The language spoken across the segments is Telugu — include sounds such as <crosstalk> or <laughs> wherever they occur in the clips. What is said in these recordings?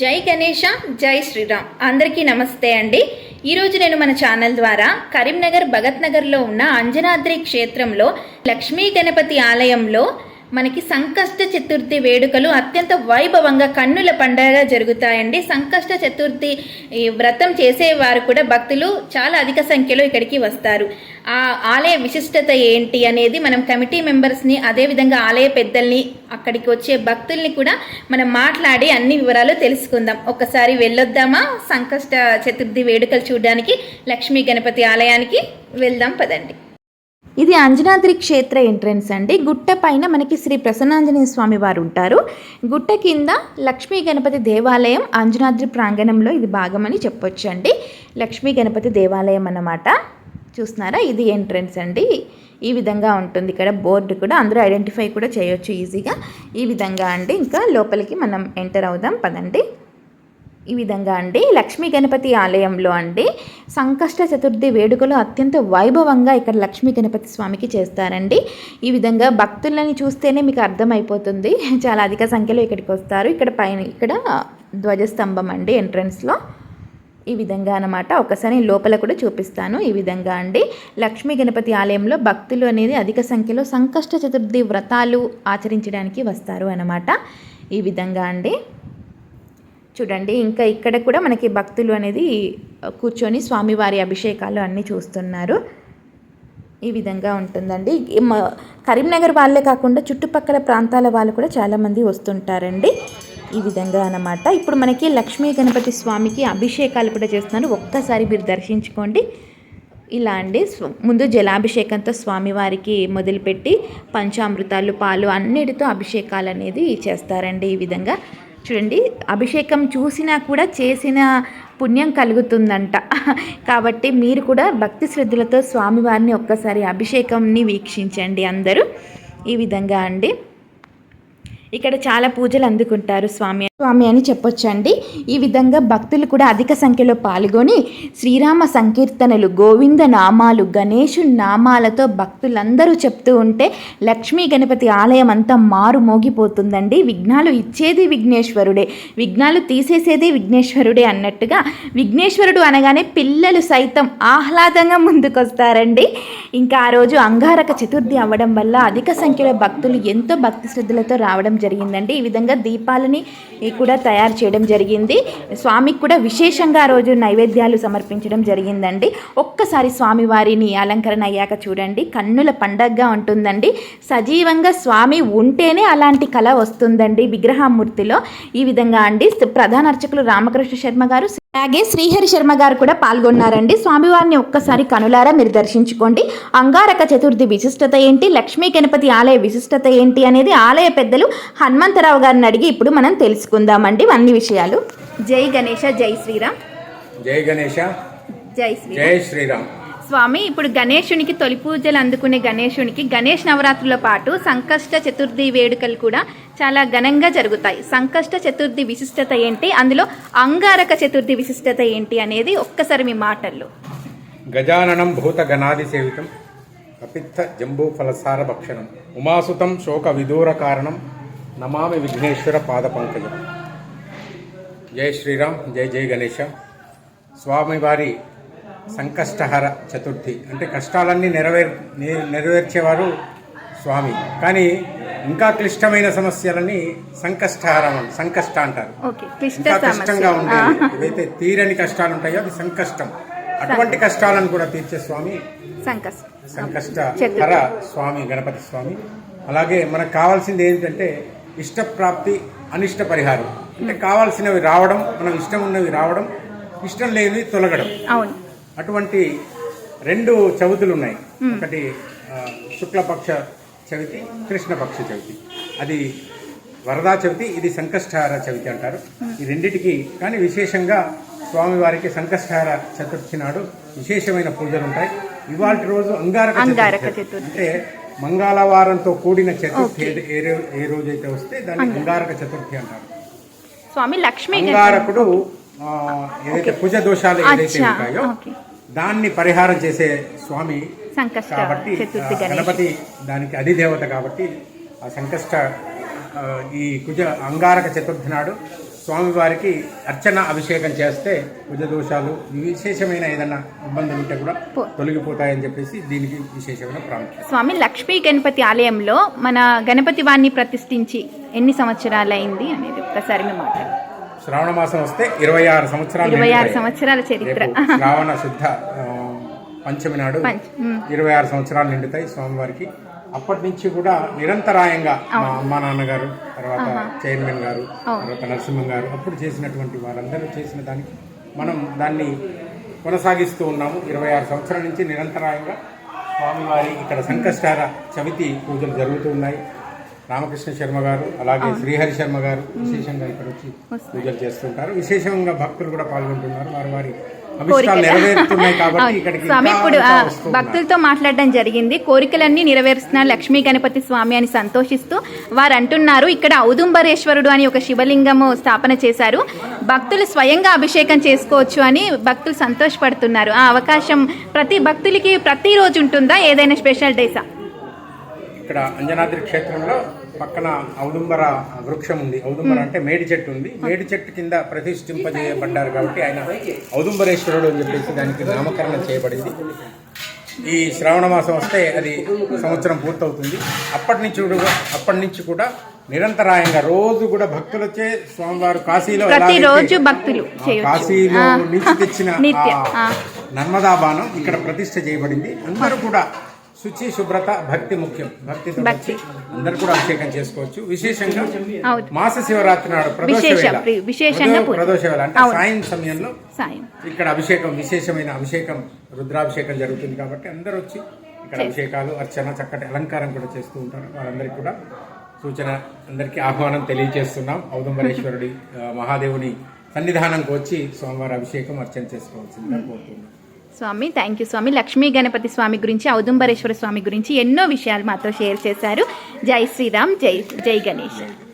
జై గణేష జై శ్రీరామ్. అందరికీ నమస్తే అండి. ఈరోజు నేను మన ఛానల్ ద్వారా కరీంనగర్ భగత్ నగర్లో ఉన్న అంజనాద్రి క్షేత్రంలో లక్ష్మీ గణపతి ఆలయంలో మనకి సంకష్ట చతుర్థి వేడుకలు అత్యంత వైభవంగా కన్నుల పండగ జరుగుతాయండి. సంకష్ట చతుర్థి వ్రతం చేసేవారు కూడా భక్తులు చాలా అధిక సంఖ్యలో ఇక్కడికి వస్తారు. ఆ ఆలయ విశిష్టత ఏంటి అనేది మనం కమిటీ మెంబర్స్ని అదేవిధంగా ఆలయ పెద్దల్ని అక్కడికి వచ్చే భక్తుల్ని కూడా మనం మాట్లాడి అన్ని వివరాలు తెలుసుకుందాం. ఒక్కసారి వెళ్ళొద్దామా? సంకష్ట చతుర్థి వేడుకలు చూడడానికి లక్ష్మీ గణపతి ఆలయానికి వెళ్దాం పదండి. ఇది అంజనాద్రి క్షేత్ర ఎంట్రన్స్ అండి. గుట్ట పైన మనకి శ్రీ ప్రసన్నాంజనేయ స్వామి వారు ఉంటారు. గుట్ట కింద లక్ష్మీ గణపతి దేవాలయం అంజనాద్రి ప్రాంగణంలో ఇది భాగమని చెప్పొచ్చు అండి లక్ష్మీ గణపతి దేవాలయం అన్నమాట. చూస్తున్నారా? ఇది ఎంట్రన్స్ అండి. ఈ విధంగా ఉంటుంది. ఇక్కడ బోర్డు కూడా అందరూ ఐడెంటిఫై కూడా చేయొచ్చు ఈజీగా. ఈ విధంగా అండి. ఇంకా లోపలికి మనం ఎంటర్ అవుదాం. పదండి. ఈ విధంగా అండి. లక్ష్మీ గణపతి ఆలయంలో అండి సంకష్ట చతుర్థి వేడుకలు అత్యంత వైభవంగా ఇక్కడ లక్ష్మీ గణపతి స్వామికి చేస్తారండి. ఈ విధంగా భక్తులని చూస్తేనే మీకు అర్థమైపోతుంది. చాలా అధిక సంఖ్యలో ఇక్కడికి వస్తారు. ఇక్కడ పైన ఇక్కడ ధ్వజస్తంభం అండి ఎంట్రన్స్లో. ఈ విధంగా అనమాట ఒకసారి లోపల కూడా చూపిస్తాను ఈ విధంగా అండి. లక్ష్మీ గణపతి ఆలయంలో భక్తులు అనేది అధిక సంఖ్యలో సంకష్ట చతుర్థి వ్రతాలు ఆచరించడానికి వస్తారు అనమాట ఈ విధంగా అండి. చూడండి ఇంకా ఇక్కడ కూడా మనకి భక్తులు అనేది కూర్చొని స్వామివారి అభిషేకాలు అన్నీ చూస్తున్నారు. ఈ విధంగా ఉంటుందండి. కరీంనగర్ వాళ్ళే కాకుండా చుట్టుపక్కల ప్రాంతాల వాళ్ళు కూడా చాలామంది వస్తుంటారండి. ఈ విధంగా అన్నమాట. ఇప్పుడు మనకి లక్ష్మీ గణపతి స్వామికి అభిషేకాలు కూడా చేస్తున్నారు. ఒక్కసారి మీరు దర్శించుకోండి. ఇలా అండి. ముందు జలాభిషేకంతో స్వామివారికి మొదలుపెట్టి పంచామృతాలు పాలు అన్నిటితో అభిషేకాలు అనేది చేస్తారండి ఈ విధంగా. చూడండి అభిషేకం చూసినా కూడా చేసిన పుణ్యం కలుగుతుందంట. కాబట్టి మీరు కూడా భక్తి శ్రద్ధలతో స్వామివారిని ఒక్కసారి అభిషేకంని వీక్షించండి అందరూ. ఈ విధంగా అండి. ఇక్కడ చాలా పూజలు అందుకుంటారు స్వామి స్వామి అని చెప్పొచ్చండి. ఈ విధంగా భక్తులు కూడా అధిక సంఖ్యలో పాల్గొని శ్రీరామ సంకీర్తనలు గోవింద నామాలు గణేషు నామాలతో భక్తులందరూ చెప్తూ ఉంటే లక్ష్మీ గణపతి ఆలయం అంతా మారు మోగిపోతుందండి. విఘ్నాలు ఇచ్చేది విఘ్నేశ్వరుడే విఘ్నాలు తీసేసేది విఘ్నేశ్వరుడే అన్నట్టుగా విఘ్నేశ్వరుడు అనగానే పిల్లలు సైతం ఆహ్లాదంగా ముందుకొస్తారండి. ఇంకా ఆ రోజు అంగారక చతుర్థి అవ్వడం వల్ల అధిక సంఖ్యలో భక్తులు ఎంతో భక్తి శ్రద్ధలతో రావడం జరిగిందండి. ఈ విధంగా దీపాలని కూడా తయారు చేయడం జరిగింది. స్వామికి కూడా విశేషంగా రోజు నైవేద్యాలు సమర్పించడం జరిగిందండి. ఒక్కసారి స్వామివారిని అలంకరణ అయ్యాక చూడండి. కన్నుల పండగగా ఉంటుందండి. సజీవంగా స్వామి ఉంటేనే అలాంటి కళ వస్తుందండి విగ్రహమూర్తిలో. ఈ విధంగా అండి. ప్రధాన అర్చకులు రామకృష్ణ శర్మ గారు అలాగే శ్రీహరి శర్మ గారు కూడా పాల్గొన్నారండి. స్వామివారిని ఒక్కసారి కనులారా మీరు దర్శించుకోండి. అంగారక చతుర్థి విశిష్టత ఏంటి? లక్ష్మీ గణపతి ఆలయ విశిష్టత ఏంటి అనేది ఆలయ పెద్దలు హనుమంతరావు గారిని అడిగి ఇప్పుడు మనం తెలుసుకుందామండి అన్ని విషయాలు. జై గణేష జై శ్రీరామ్. జై గణేష. జై జై శ్రీరామ్. స్వామి ఇప్పుడు గణేశునికి తొలి పూజలు అందుకునే గణేశునికి గణేష్ నవరాత్రుల పాటు సంకష్ట చతుర్థి వేడుకలు కూడా చాలా ఘనంగా జరుగుతాయి. సంకష్ట చతుర్థి విశిష్టత ఏంటి? అందులో అంగారక చతుర్థి విశిష్టత ఏంటి అనేది ఒక్కసారి మీ మాటల్లో. గజాననం భూత గణాది సేవితం కపిత్త జంబూ ఫలసార భక్షణం ఉమాసుతం శోక విదూర కారణం నమామి విఘ్నేశ్వర పాద పంకజం. జై శ్రీరామ్ జై జై గణేష స్వామివారి సంకష్టహర చతుర్థి. అంటే కష్టాలన్నీ నెరవేర్ నెరవేర్చేవారు స్వామి. కానీ ఇంకా క్లిష్టమైన సమస్యలని సంకష్టహరం సంకష్ట అంటారు ఇంకా కష్టంగా ఉండేవి. ఏవైతే తీరని కష్టాలు ఉంటాయో అది సంకష్టం. అటువంటి కష్టాలను కూడా తీర్చే స్వామి సంకష్ట. సంకష్ట చతుర్థి. హర స్వామి గణపతి స్వామి. అలాగే మనకు కావాల్సింది ఏంటంటే ఇష్టప్రాప్తి అనిష్ట పరిహారం. అంటే కావాల్సినవి రావడం మనం ఇష్టం ఉన్నవి రావడం ఇష్టం లేనివి తొలగడం. అటువంటి రెండు చవితులు ఉన్నాయి ఒకటి శుక్లపక్ష చవితి కృష్ణపక్ష చవితి. అది వరదా చవితి ఇది సంకష్టహార చవితి అంటారు. ఈ రెండిటికి కానీ విశేషంగా స్వామివారికి సంకష్టహార చతుర్థి నాడు విశేషమైన పూజలు ఉంటాయి. ఇవాళ రోజు అంగారక చతుర్థి. అంటే మంగళవారంతో కూడిన చతుర్థి ఏ- రోజైతే వస్తే దాన్ని అంగారక. చతుర్థి అంటారు. స్వామి లక్ష్మీ అంగారకుడు ఏదైతే కుజ దోషాలు ఏదైతే ఉంటాయో. దాన్ని పరిహారం చేసే స్వామి సంకష్ట కాబట్టి గణపతి దానికి అధిదేవత కాబట్టి ఆ సంకష్ట ఈ కుజ అంగారక చతుర్థి నాడు స్వామివారికి అర్చన అభిషేకం చేస్తే కుజ దోషాలు విశేషమైన ఏదైనా ఇబ్బందులు ఉంటే కూడా తొలగిపోతాయని చెప్పేసి దీనికి విశేషమైన ప్రాముఖ్యత. స్వామి లక్ష్మీ గణపతి ఆలయంలో మన గణపతి వారిని ప్రతిష్ఠించి ఎన్ని సంవత్సరాలు అయింది అనేది ఒక్కసారి మేము మాట్లాడాలి శ్రావణ మాసం వస్తే ఇరవై ఆరు సంవత్సరాలు ఇరవై ఆరు. సంవత్సరాల చరిత్ర. శ్రావణ శుద్ధ పంచమి నాడు. ఇరవై ఆరు సంవత్సరాలు నిండుతాయి స్వామివారికి. అప్పటి నుంచి కూడా నిరంతరాయంగా మా అమ్మా నాన్నగారు తర్వాత చైర్మన్ గారు తర్వాత నరసింహం గారు అప్పుడు చేసినటువంటి వారందరూ చేసిన దానికి మనం దాన్ని కొనసాగిస్తూ ఉన్నాము. ఇరవై ఆరు సంవత్సరాల నుంచి నిరంతరాయంగా స్వామివారి ఇక్కడ సంకష్టార చవితి పూజలు జరుగుతూ ఉన్నాయి. రామకృష్ణ శర్మ గారు అలాగే శ్రీహరి శర్మ గారు విశేషంగా ఇక్కడ వచ్చి పూజలు చేస్తుంటారు. విశేషంగా భక్తులు కూడా పాల్గొంటున్నారు. వారి వారి స్వామి ఇప్పుడు. భక్తులతో మాట్లాడడం జరిగింది. కోరికలన్నీ నెరవేరుస్తున్నారు లక్ష్మీ గణపతి స్వామి అని సంతోషిస్తూ వారు అంటున్నారు ఇక్కడ ఔదుంబరేశ్వరుడు అని ఒక శివలింగము స్థాపన చేశారు. భక్తులు స్వయంగా అభిషేకం చేసుకోవచ్చు అని భక్తులు సంతోషపడుతున్నారు. ఆ అవకాశం ప్రతి భక్తులకి ప్రతిరోజు ఉంటుందా? ఏదైనా స్పెషల్ డేసా? ఇక్కడ అంజనాద్రి క్షేత్రంలో పక్కన ఔదుంబర వృక్షం ఉంది. ఔదుంబర అంటే మేడి చెట్టు ఉంది. మేడి చెట్టు కింద ప్రతిష్ఠింపజేయబడ్డారు కాబట్టి ఆయన ఔదుంబరేశ్వరుడు అని చెప్పేసి దానికి నామకరణం చేయబడింది. ఈ శ్రావణ మాసం వస్తే అది సంవత్సరం పూర్తవుతుంది. అప్పటి నుంచి కూడా అప్పటి నుంచి కూడా నిరంతరాయంగా రోజు కూడా భక్తులు వచ్చే స్వామివారు కాశీలో ప్రతిరోజు ఎలాగైతే భక్తులు కాశీలో. నుంచి తెచ్చిన. నర్మదా బాణం ఇక్కడ ప్రతిష్ఠ చేయబడింది. అందరూ కూడా శుచి శుభ్రత భక్తి ముఖ్యం. భక్తితో భక్తి. అందరూ కూడా అభిషేకం చేసుకోవచ్చు. విశేషంగా మాస శివరాత్రి నాడు ప్రదోష వేళ. అంటే. సాయం సమయంలో సాయం. ఇక్కడ అభిషేకం విశేషమైన అభిషేకం రుద్రాభిషేకం జరుగుతుంది కాబట్టి అందరూ వచ్చి ఇక్కడ అభిషేకాలు అర్చన చక్కటి అలంకారం కూడా చేస్తూ ఉంటారు. వాళ్ళందరికీ కూడా సూచన అందరికీ ఆహ్వానం తెలియజేస్తున్నాం. ఔదంబరేశ్వరుడి మహాదేవుని సన్నిధానంకి వచ్చి స్వామివారి అభిషేకం అర్చన చేసుకోవాల్సిందిగా కోరుతున్నాం. స్వామి థ్యాంక్ యూ స్వామి. లక్ష్మీ గణపతి స్వామి గురించి ఔదుంబరేశ్వర స్వామి గురించి ఎన్నో విషయాలు మాతో షేర్ చేశారు. జై శ్రీరామ్ జై జై గణేష్.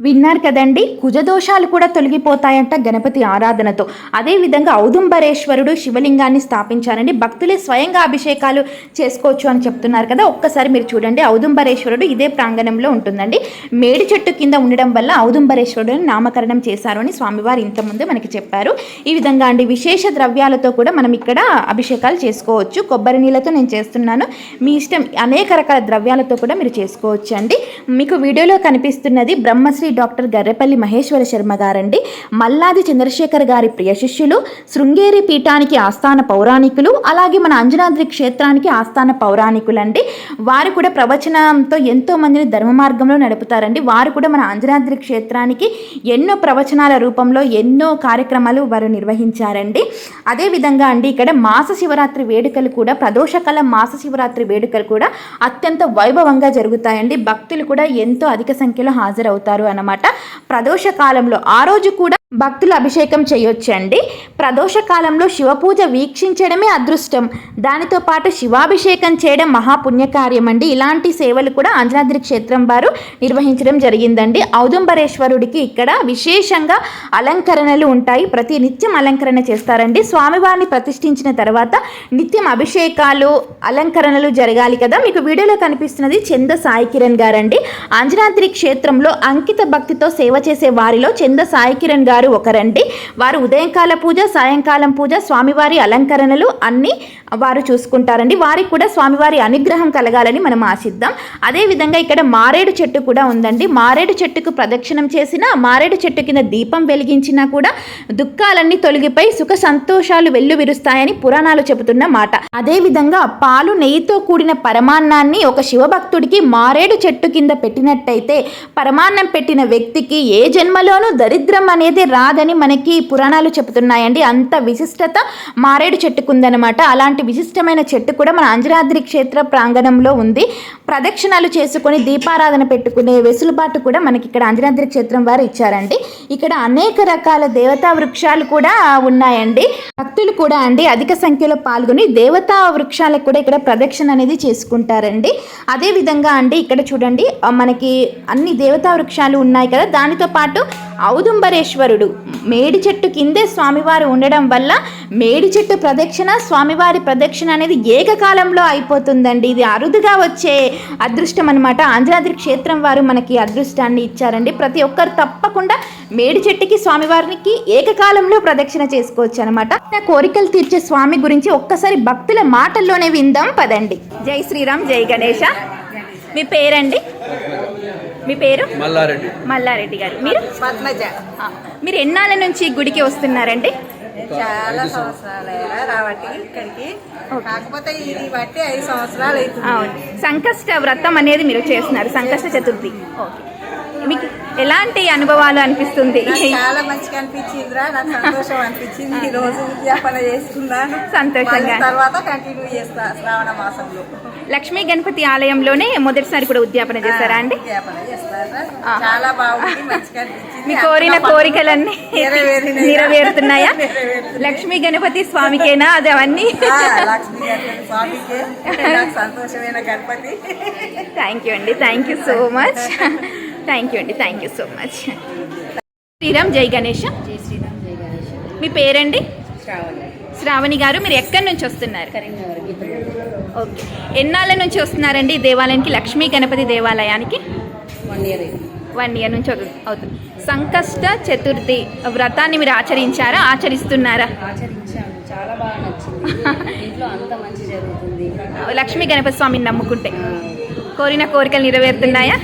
విన్నారు కదండి. కుజదోషాలు కూడా తొలగిపోతాయంట గణపతి ఆరాధనతో. అదేవిధంగా ఔదుంబరేశ్వరుడు శివలింగాన్ని స్థాపించారండి. భక్తులే స్వయంగా అభిషేకాలు చేసుకోవచ్చు అని చెప్తున్నారు కదా. ఒక్కసారి మీరు చూడండి. ఔదుంబరేశ్వరుడు ఇదే ప్రాంగణంలో ఉంటుందండి. మేడి చెట్టు కింద ఉండడం వల్ల ఔదుంబరేశ్వరుడిని నామకరణం చేశారు అని స్వామివారు ఇంతకుముందు మనకి చెప్పారు. ఈ విధంగా అండి విశేష ద్రవ్యాలతో కూడా మనం ఇక్కడ అభిషేకాలు చేసుకోవచ్చు. కొబ్బరి నీళ్ళతో నేను చేస్తున్నాను. మీ ఇష్టం అనేక రకాల ద్రవ్యాలతో కూడా మీరు చేసుకోవచ్చు అండి మీకు వీడియోలో కనిపిస్తున్నది బ్రహ్మశ్రీ డాక్టర్ గర్రెపల్లి మహేశ్వర శర్మ గారండి. మల్లాది చంద్రశేఖర్ గారి ప్రియ శిష్యులు శృంగేరి పీఠానికి ఆస్థాన పౌరాణికులు అలాగే మన అంజనాద్రి క్షేత్రానికి ఆస్థాన పౌరాణికులండి. వారు కూడా ప్రవచనంతో ఎంతో మందిని ధర్మ మార్గంలో నడుపుతారండి. వారు కూడా మన అంజనాద్రి క్షేత్రానికి ఎన్నో ప్రవచనాల రూపంలో ఎన్నో కార్యక్రమాలు వారు నిర్వహించారండి. అదేవిధంగా అండి ఇక్కడ మాస శివరాత్రి వేడుకలు కూడా ప్రదోషకాల మాస శివరాత్రి వేడుకలు కూడా అత్యంత వైభవంగా జరుగుతాయండి. భక్తులు కూడా ఎంతో అధిక సంఖ్యలో హాజరవుతారు అనమాట ప్రదోష కాలంలో ఆ రోజు కూడా భక్తులు అభిషేకం చేయొచ్చండి. ప్రదోష కాలంలో శివ పూజ వీక్షించడమే అదృష్టం. దానితో పాటు శివాభిషేకం చేయడం మహాపుణ్యకార్యం అండి ఇలాంటి సేవలు కూడా అంజనాద్రి క్షేత్రం వారు నిర్వహించడం జరిగిందండి. ఔదుంబరేశ్వరుడికి ఇక్కడ విశేషంగా అలంకరణలు ఉంటాయి. ప్రతి నిత్యం అలంకరణ చేస్తారండి. స్వామివారిని ప్రతిష్ఠించిన తర్వాత నిత్యం అభిషేకాలు అలంకరణలు జరగాలి కదా. మీకు వీడియోలో కనిపిస్తున్నది చంద సాయి కిరణ్ గారండి. అంజనాద్రి క్షేత్రంలో అంకిత భక్తితో సేవ చేసే వారిలో చంద సాయి కిరణ్ గారు ఒకరండి. వారు ఉదయంకాల పూజ సాయంకాలం పూజ స్వామివారి అలంకరణలు అన్ని వారు చూసుకుంటారండి. వారికి కూడా స్వామివారి అనుగ్రహం కలగాలని మనం ఆశిద్దాం. అదేవిధంగా ఇక్కడ మారేడు చెట్టు కూడా ఉందండి. మారేడు చెట్టుకు ప్రదక్షిణం చేసినా మారేడు చెట్టు కింద దీపం వెలిగించినా కూడా దుఃఖాలన్నీ తొలగిపోయి సుఖ సంతోషాలు వెల్లువిరుస్తాయని పురాణాలు చెబుతున్న మాట. అదేవిధంగా పాలు నెయ్యితో కూడిన పరమాన్నాన్ని ఒక శివభక్తుడికి మారేడు చెట్టు కింద పెట్టినట్టయితే పరమాన్నం పెట్టిన వ్యక్తికి ఏ జన్మలోనూ దరిద్రం అనేది రాదని మనకి పురాణాలు చెబుతున్నాయండి. అంత విశిష్టత మారేడు చెట్టుకుందనమాట. అలాంటి విశిష్టమైన చెట్టు కూడా మన అంజనాద్రి క్షేత్ర ప్రాంగణంలో ఉంది. ప్రదక్షిణాలు చేసుకొని దీపారాధన పెట్టుకునే వెసులుబాటు కూడా మనకి ఇక్కడ అంజనాద్రి క్షేత్రం వారు ఇచ్చారండి. ఇక్కడ అనేక రకాల దేవతా వృక్షాలు కూడా ఉన్నాయండి. భక్తులు కూడా అండి అధిక సంఖ్యలో పాల్గొని దేవతా వృక్షాలకు కూడా ఇక్కడ ప్రదక్షిణ అనేది చేసుకుంటారండి. అదేవిధంగా అండి ఇక్కడ చూడండి మనకి అన్ని దేవతా వృక్షాలు ఉన్నాయి కదా దానితో పాటు ఔదుంబరేశ్వరుడు మేడి చెట్టు కిందే స్వామివారు ఉండడం వల్ల మేడి చెట్టు ప్రదక్షిణ స్వామివారి ప్రదక్షిణ అనేది ఏకకాలంలో అయిపోతుందండి. ఇది అరుదుగా వచ్చే అదృష్టం అనమాట ఆంజనాద్రి క్షేత్రం వారు మనకి అదృష్టాన్ని ఇచ్చారండి. ప్రతి ఒక్కరు తప్పకుండా మేడి చెట్టుకి స్వామివారికి ఏకకాలంలో ప్రదక్షిణ చేసుకోవచ్చు అనమాట నా కోరికలు తీర్చే స్వామి గురించి ఒక్కసారి భక్తుల మాటల్లోనే విందాం పదండి. జై శ్రీరామ్ జై గణేష. మీ పేరండి? మీ పేరు? మల్లారెడ్డి. మల్లారెడ్డి గారు. మీరు? మీరు ఎన్నాళ్ళ నుంచి గుడికి వస్తున్నారండి? చాలా సంవత్సరాలు. రాబట్టి ఇక్కడికి. కాకపోతే ఇది బట్టి ఐదు సంవత్సరాలు అవుతుంది. సంకష్ట వ్రతం అనేది మీరు చేస్తున్నారు. సంకష్ట చతుర్థి. ఓకే. ఎలాంటి అనుభవాలు అనిపిస్తుంది? చాలా మంచిగా అనిపించిందిరా. నాకు సంతోషం అనిపించింది. ఈ రోజు ఉద్యాపన చేసుకున్నాను. సంతోషంగా. తర్వాత కంటిన్యూ చేస్తా శ్రావణ మాసంలో. లక్ష్మీ గణపతి ఆలయంలోనే మొదటిసారి కూడా ఉద్యాపన చేస్తారా అండి. చాలా బాగుంది మంచిగా అనిపించింది. మీ కోరిన కోరికలన్నీ. నెరవేరుతున్నాయా. లక్ష్మీ గణపతి స్వామికేనా? అది అవన్నీ? ఆ, లక్ష్మీ గణపతి స్వామికే. నాకు సంతోషమైన గణపతి. థ్యాంక్ యూ అండి. Thank you so much thank you అండి. Thank you so much Shriram జై గణేష్. జై శ్రీరామ్ జై గణేష్. మీ పేరండి? శ్రావణి. శ్రావణి గారు మీరు ఎక్కడి నుంచి వస్తున్నారు? ఓకే. ఎన్నాళ్ళ నుంచి వస్తున్నారండి దేవాలయానికి? లక్ష్మీ గణపతి దేవాలయానికి? వన్ ఇయర్ వన్ ఇయర్ నుంచి అవుతుంది. సంకష్ట చతుర్థి వ్రతాన్ని మీరు ఆచరించారా? ఆచరిస్తున్నారా? చాలా బాగా నచ్చింది. <laughs> ఇంట్లో అంత మంచి జరుగుతుంది. లక్ష్మీ గణపతి స్వామిని నమ్ముకుంటే. కోరిన కోరికలు నెరవేరుతున్నాయా?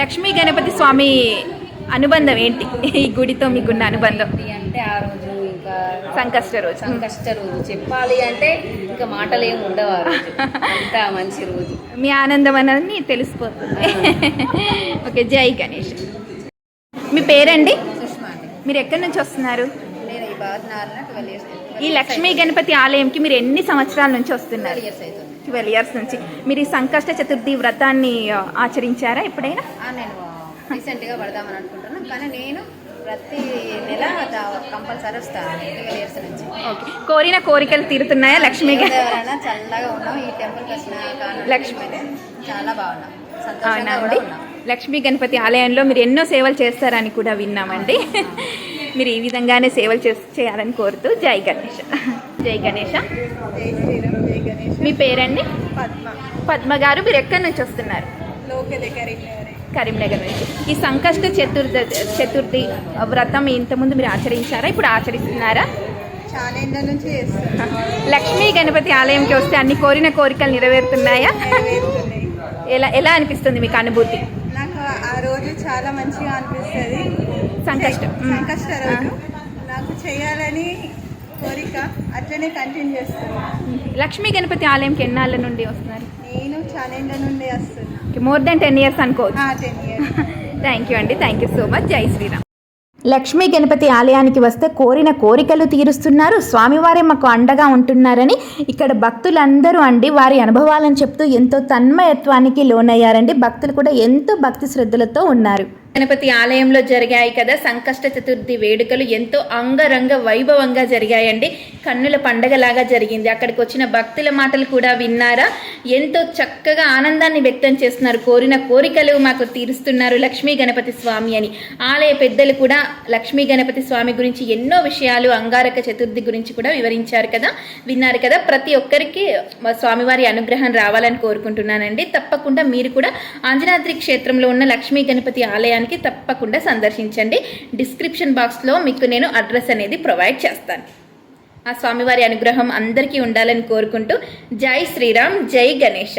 లక్ష్మీ గణపతి స్వామి అనుబంధం ఏంటి? ఈ గుడితో మీకున్న అనుబంధం. అంటే ఆ రోజు ఇంకా సంకష్ట రోజు. సంకష్ట రోజు. చెప్పాలి అంటే ఇంకా మాటలు ఏమి ఉండవు ఆ రోజు. అంత మంచి రోజు. మీ ఆనందం అనేది తెలిసిపోతుంది. ఓకే జై గణేష్. మీ పేరండి? మీరు ఎక్కడి నుంచి వస్తున్నారు? నేను ఈ లక్ష్మీ గణపతి ఆలయంకి మీరు ఎన్ని సంవత్సరాల నుంచి వస్తున్నారు? ట్వెల్వ్ ఇయర్స్ నుంచి. మీరు ఈ సంకష్ట చతుర్థి వ్రతాన్ని ఆచరించారా ఎప్పుడైనా? నేను రీసెంట్గా పడదామని అనుకుంటున్నాను. కానీ నేను ప్రతి నెల కంపల్సరీ వస్తాను ట్వెల్వ్ ఇయర్స్ నుంచి. ఓకే. కోరిన కోరికలు తీరుతున్నాయా లక్ష్మీ చల్లగా ఉన్నాం ఈ టెంపుల్కి వచ్చిన కారణం లక్ష్మి. చాలా బాగున్నాం. అవునా సంతోషంగా కూడా అండి? ఉన్నాం. లక్ష్మీ గణపతి ఆలయంలో మీరు ఎన్నో సేవలు చేస్తారని కూడా విన్నామండి. మీరు ఈ విధంగానే సేవలు చేస్- చేయాలని కోరుతూ జై గణేష. జై గణేష జై శ్రీరామ్ జై గణేష్ మీ పేరండి? పద్మ. పద్మ గారు మీరు ఎక్కడి నుంచి వస్తున్నారు? కరీంనగర్. నుంచి. ఈ సంకష్ట చతుర్థి చతుర్థి వ్రతం ఇంతకుముందు మీరు ఆచరించారా? ఇప్పుడు ఆచరిస్తున్నారా? నుంచి లక్ష్మీ గణపతి ఆలయంకి వస్తే అన్ని కోరిన కోరికలు నెరవేరుతున్నాయా? ఎలా ఎలా అనిపిస్తుంది మీకు అనుభూతి? నాకు ఆ రోజు చాలా మంచిగా అనిపిస్తుంది. సంకష్టం. సంకష్ట రోజు. నాకు చేయాలని కోరిక అట్లనే కంటిన్యూ చేస్తాను లక్ష్మీ గణపతి ఆలయంకి ఎన్నాళ్ళ నుండి వస్తున్నారు? నేను చాలా నుండి వస్తున్నా. మోర్ దెన్ టెన్ ఇయర్స్ అనుకోవచ్చు. టెన్ ఇయర్స్ థ్యాంక్ యూ అండి థ్యాంక్ యూ సో మచ్ జై శ్రీరామ్. లక్ష్మీ గణపతి ఆలయానికి వస్తే కోరిన కోరికలు తీరుస్తున్నారు. స్వామివారే మాకు అండగా ఉంటున్నారని ఇక్కడ భక్తులందరూ అండి వారి అనుభవాలను చెప్తూ ఎంతో తన్మయత్వానికి లోనయ్యారండి. భక్తులు కూడా ఎంతో భక్తి శ్రద్ధలతో ఉన్నారు. గణపతి ఆలయంలో జరిగాయి కదా. సంకష్ట చతుర్థి వేడుకలు ఎంతో అంగరంగ వైభవంగా జరిగాయండి. కన్నుల పండగలాగా జరిగింది. అక్కడికి వచ్చిన భక్తుల మాటలు కూడా విన్నారా? ఎంతో చక్కగా ఆనందాన్ని వ్యక్తం చేస్తున్నారు. కోరిన కోరికలు మాకు తీరుస్తున్నారు లక్ష్మీ గణపతి స్వామి అని. ఆలయ పెద్దలు కూడా లక్ష్మీ గణపతి స్వామి గురించి ఎన్నో విషయాలు అంగారక చతుర్థి గురించి కూడా వివరించారు కదా. విన్నారు కదా. ప్రతి ఒక్కరికి స్వామివారి అనుగ్రహం రావాలని కోరుకుంటున్నానండి. తప్పకుండా మీరు కూడా ఆంజనాద్రి క్షేత్రంలో ఉన్న లక్ష్మీ గణపతి ఆలయానికి తప్పకుండా సందర్శించండి. డిస్క్రిప్షన్ బాక్స్లో మీకు నేను అడ్రస్ అనేది ప్రొవైడ్ చేస్తాను. ఆ స్వామివారి అనుగ్రహం అందరికీ ఉండాలని కోరుకుంటూ జై శ్రీరామ్ జై గణేష.